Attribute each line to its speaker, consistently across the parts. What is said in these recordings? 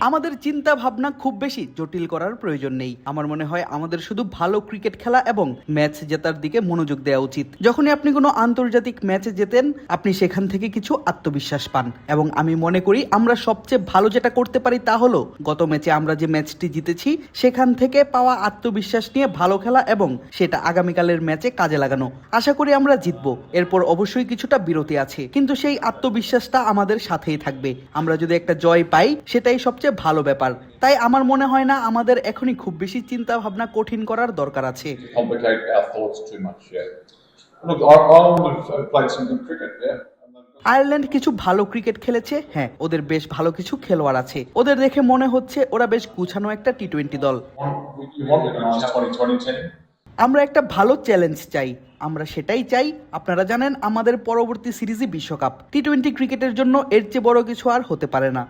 Speaker 1: আমাদের চিন্তা ভাবনা খুব বেশি জটিল করার প্রয়োজন নেই। আমার মনে হয় আমাদের শুধু ভালো ক্রিকেট খেলা এবং ম্যাচ জেতার দিকে মনোযোগ দেওয়া উচিত। যখনই আপনি কোনো আন্তর্জাতিক ম্যাচে জেতেন, আপনি সেখান থেকে কিছু আত্মবিশ্বাস পান। এবং আমি মনে করি আমরা সবচেয়ে ভালো যেটা করতে পারি তা হলো, গত ম্যাচে আমরা যে ম্যাচটি জিতেছি, সেখান থেকে পাওয়া আত্মবিশ্বাস নিয়ে ভালো খেলা এবং সেটা আগামীকালের ম্যাচে কাজে লাগানো। আশা করি আমরা জিতবো। এরপর অবশ্যই কিছুটা বিরতি আছে। কিন্তু সেই আত্মবিশ্বাসটা আমাদের সাথেই থাকবে। আমরা যদি একটা জয় পাই সেটাই সবচেয়ে ভালো ব্যাপার। তাই আমার মনে হয় না আমাদের এখনই খুব বেশি চিন্তা ভাবনা কঠিন করার দরকার আছে। আয়ারল্যান্ড কিছু ভালো ক্রিকেট খেলেছে? হ্যাঁ ওদের বেশ ভালো কিছু খেলোয়াড় আছে। ওদের দেখে মনে হচ্ছে ওরা বেশ গুছানো একটা টি টোয়েন্টি দল।
Speaker 2: Want- You want a nice 2020 team.
Speaker 1: আমরা একটা ভালো চ্যালেঞ্জ চাই। আমরা সেটাই চাই। আপনারা জানেন, আমাদের পরবর্তী সিরিজই বিশ্বকাপ। টি টোয়েন্টি ক্রিকেটের জন্য এর চেয়ে বড় কিছু আর হতে পারে না।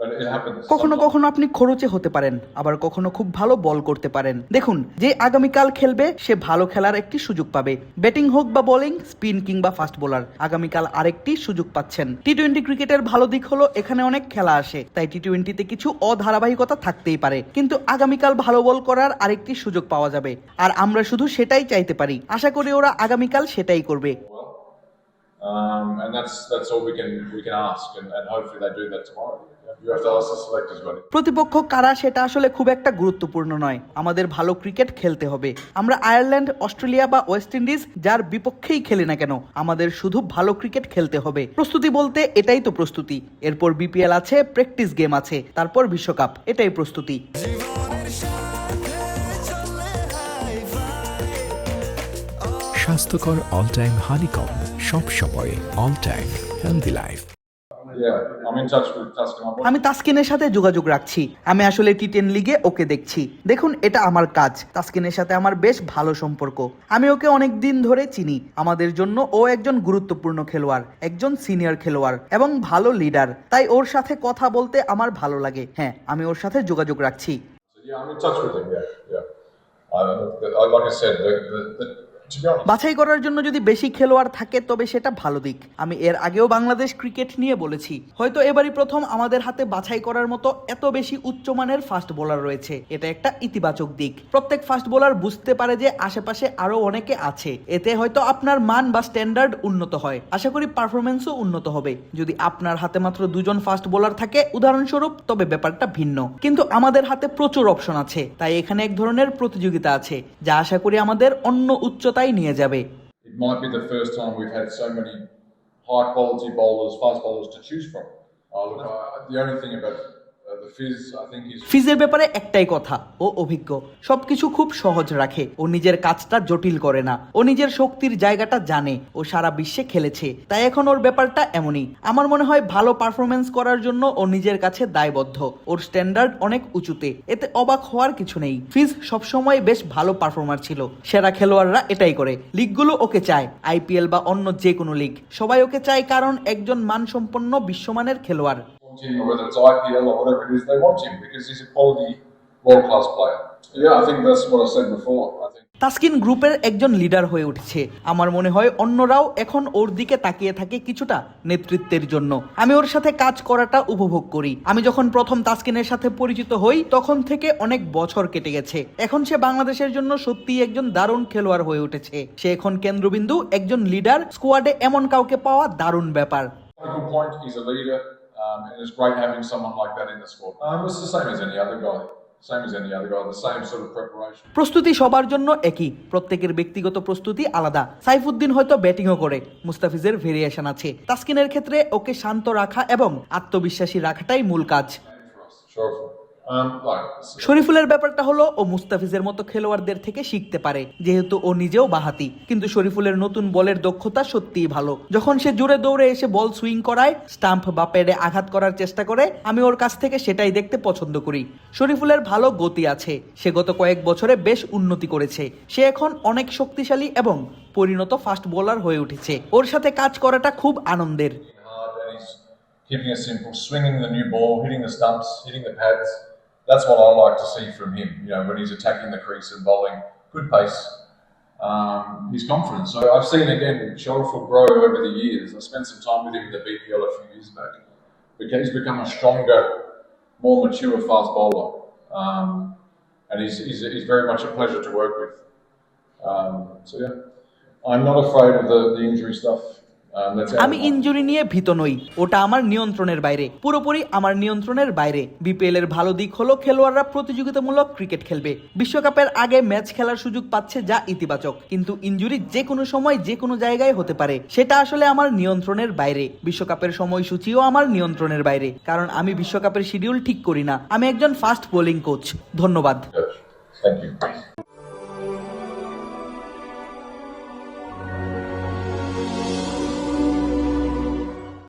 Speaker 2: It doesn't get any bigger than that for T- T20 cricket, but it happens.
Speaker 1: কখনো কখনো আপনি খরচে হতে পারেন আবার কখনো খুব ভালো বল করতে পারেন। দেখুন যে আগামীকাল খেলবে সে ভালো খেলার একটি সুযোগ পাবে। ব্যাটিং হোক বা বোলিং স্পিন কিংবা ফাস্ট বোলার আগামীকাল আরেকটি সুযোগ পাচ্ছেন। টি টোয়েন্টি ক্রিকেটের ভালো দিক হলো এখানে অনেক খেলা আসে তাই টি টোয়েন্টিতে কিছু অধারাবাহিকতা থাকতেই পারে। কিন্তু আগামীকাল ভালো বল করার আরেকটি সুযোগ পাওয়া যাবে আর আমরা শুধু সেটাই চাইতে পারি। আশা করি ওরা আগামীকাল সেটাই করবে।
Speaker 2: Um, and that's that's all we can we can ask, and, and hopefully they do that tomorrow. You have to ask the selectors, buddy.
Speaker 1: প্রতিপক্ষ কারা সেটা আসলে খুব একটা গুরুত্বপূর্ণ নয়। আমাদের ভালো ক্রিকেট খেলতে হবে। আমরা আয়ারল্যান্ড অস্ট্রেলিয়া বা ওয়েস্ট ইন্ডিজ যার বিপক্ষেই খেলি না কেন আমাদের শুধু ভালো ক্রিকেট খেলতে হবে। প্রস্তুতি বলতে এটাই তো প্রস্তুতি। এরপর বিপিএল আছে প্র্যাকটিস গেম আছে তারপর বিশ্বকাপ। এটাই প্রস্তুতি।
Speaker 3: স্বাস্থ্যকর অল টাইম হানিকম সব সময় অল টাইম হেলদি লাইফ
Speaker 1: আমি তাসকিনের সাথে যোগাযোগ রাখছি। আমি আসলে টি টেন লিগে ওকে দেখছি। দেখুন এটা আমার কাজ। তাসকিনের সাথে আমার বেশ ভালো সম্পর্ক। আমি ওকে অনেক দিন ধরে চিনি। আমাদের জন্য ও একজন গুরুত্বপূর্ণ খেলোয়াড় একজন সিনিয়র খেলোয়াড় এবং ভালো লিডার তাই ওর সাথে কথা বলতে আমার ভালো লাগে। হ্যাঁ আমি ওর সাথে যোগাযোগ রাখছি।
Speaker 2: Yeah, I'm in touch with him. Yeah, yeah. I, like I said, the, the, the,
Speaker 1: বাছাই করার জন্য যদি বেশি খেলোয়াড় থাকে, তবে সেটা ভালো দিক। আমি এর আগেও বাংলাদেশ ক্রিকেট নিয়ে বলেছি। হয়তো এবারই প্রথম আমাদের হাতে বাছাই করার মতো এত বেশি উচ্চমানের ফাস্ট বোলার রয়েছে। এটা একটা ইতিবাচক দিক। প্রত্যেক ফাস্ট বোলার বুঝতে পারে যে আশেপাশে আরও অনেকে আছে। এতে হয়তো আপনার মান বা স্ট্যান্ডার্ড উন্নত হয়। আশা করি পারফরমেন্সও উন্নত হবে। যদি আপনার হাতে মাত্র দুজন ফাস্ট বোলার থাকে, উদাহরণস্বরূপ, তবে ব্যাপারটা ভিন্ন। কিন্তু আমাদের হাতে প্রচুর অপশন আছে। তাই এখানে এক ধরনের প্রতিযোগিতা আছে, যা আশা করি আমাদের অন্য উচ্চতায় নিয়ে যাবে
Speaker 2: it might be the first time we've had so many high quality bowlers, fast bowlers to choose from. Uh, look, I, the only thing about
Speaker 1: ফিজের ব্যাপারে একটাই কথা, ও অভিজ্ঞ। সবকিছু খুব সহজ রাখে, ও নিজের কাজটা জটিল করে না, ও নিজের শক্তির জায়গাটা জানে, ও সারা বিশ্বে খেলেছে, তাই এখন ওর ব্যাপারটা এমনই। আমার মনে হয় ভালো পারফরমেন্স করার জন্য ও নিজের কাছে দায়বদ্ধ, ওর স্ট্যান্ডার্ড অনেক উঁচুতে, এতে অবাক হওয়ার কিছু নেই। ফিজ সবসময় বেশ ভালো পারফর্মার ছিল, সেরা খেলোয়াড়রা এটাই করে, লিগগুলো ওকে চায় আইপিএল বা অন্য যে কোনো লিগ, সবাই ওকে চায় কারণ একজন মানসম্পন্ন বিশ্বমানের খেলোয়াড়।
Speaker 2: Him, or whether it's IPL or whatever it is, they want him because he's a quality world class player. Yeah, I think that's what I said before. I think.
Speaker 1: Taskin গ্রুপের একজন লিডার হয়ে উঠেছে। আমার মনে হয় অন্যরাও এখন ওর দিকে তাকিয়ে থাকে কিছুটা নেতৃত্বের জন্য। আমি ওর সাথে কাজ করাটা উপভোগ করি। আমি যখন প্রথম তাসকিনের সাথে পরিচিত হই তখন থেকে অনেক বছর কেটে গেছে। এখন সে বাংলাদেশের জন্য সত্যিই একজন দারুণ খেলোয়াড় হয়ে উঠেছে। সে এখন কেন্দ্রবিন্দু একজন লিডার স্কোয়াডে এমন কাউকে পাওয়া দারুণ ব্যাপার।
Speaker 2: um, and it's great having someone like that in the squad. Um, it's the same as any other guy.
Speaker 1: প্রস্তুতি সবার জন্য একই। প্রত্যেকের ব্যক্তিগত প্রস্তুতি আলাদা। সাইফুদ্দিন হয়তো ব্যাটিংও করে। মুস্তাফিজের ভেরিয়েশন আছে। তাস্কিনের ক্ষেত্রে ওকে শান্ত রাখা এবং আত্মবিশ্বাসী রাখাটাই মূল কাজ। শরীফুলের ব্যাপারটা হলো ও মুস্তাফিজের মতো খেলোয়াড়দের থেকে শিখতে পারে যেহেতু ও নিজেও বাহাতি। কিন্তু শরীফুলের নতুন বলের দক্ষতা সত্যিই ভালো। যখন সে জোরে দৌড়ে এসে বল সুইং করায় স্টাম্প বা প্যাডে আঘাত করার চেষ্টা করে আমি ওর কাছ থেকে সেটাই দেখতে পছন্দ করি। শরীফুলের ভালো গতি আছে। সে গত কয়েক বছরে বেশ উন্নতি করেছে। সে এখন অনেক শক্তিশালী এবং পরিণত ফাস্ট বোলার হয়ে উঠেছে। ওর সাথে কাজ করাটা খুব আনন্দের।
Speaker 2: Keeping simple, swinging the new ball, hitting the stumps, hitting the pads. That's what I like to see from him. You know, when he's attacking the crease and bowling, good pace, um, his confidence. So I've seen again Shelford grow over the years. I spent some time with him in the BPL a few years back. But he's become a stronger, more mature fast bowler, um, and he's, he's, he's very much a pleasure to work with. Um, so yeah, I'm not afraid of the, the injury stuff. Um,
Speaker 1: আমি injury নিয়ে ভীত নই। ওটা আমার নিয়ন্ত্রণের বাইরে। পুরোপুরি আমার নিয়ন্ত্রণের বাইরে। বিপিএল এর ভালো দিক হলো খেলোয়াড়রা প্রতিযোগিতামূলক ক্রিকেট খেলবে। বিশ্বকাপের আগে ম্যাচ খেলার সুযোগ পাচ্ছে যা ইতিবাচক। কিন্তু ইনজুরি যে কোনো সময় যে কোনো জায়গায় হতে পারে। সেটা আসলে আমার নিয়ন্ত্রণের বাইরে। বিশ্বকাপের সময়সূচিও আমার নিয়ন্ত্রণের বাইরে। কারণ আমি বিশ্বকাপের শিডিউল ঠিক করি না। আমি একজন ফাস্ট বোলিং কোচ ধন্যবাদ.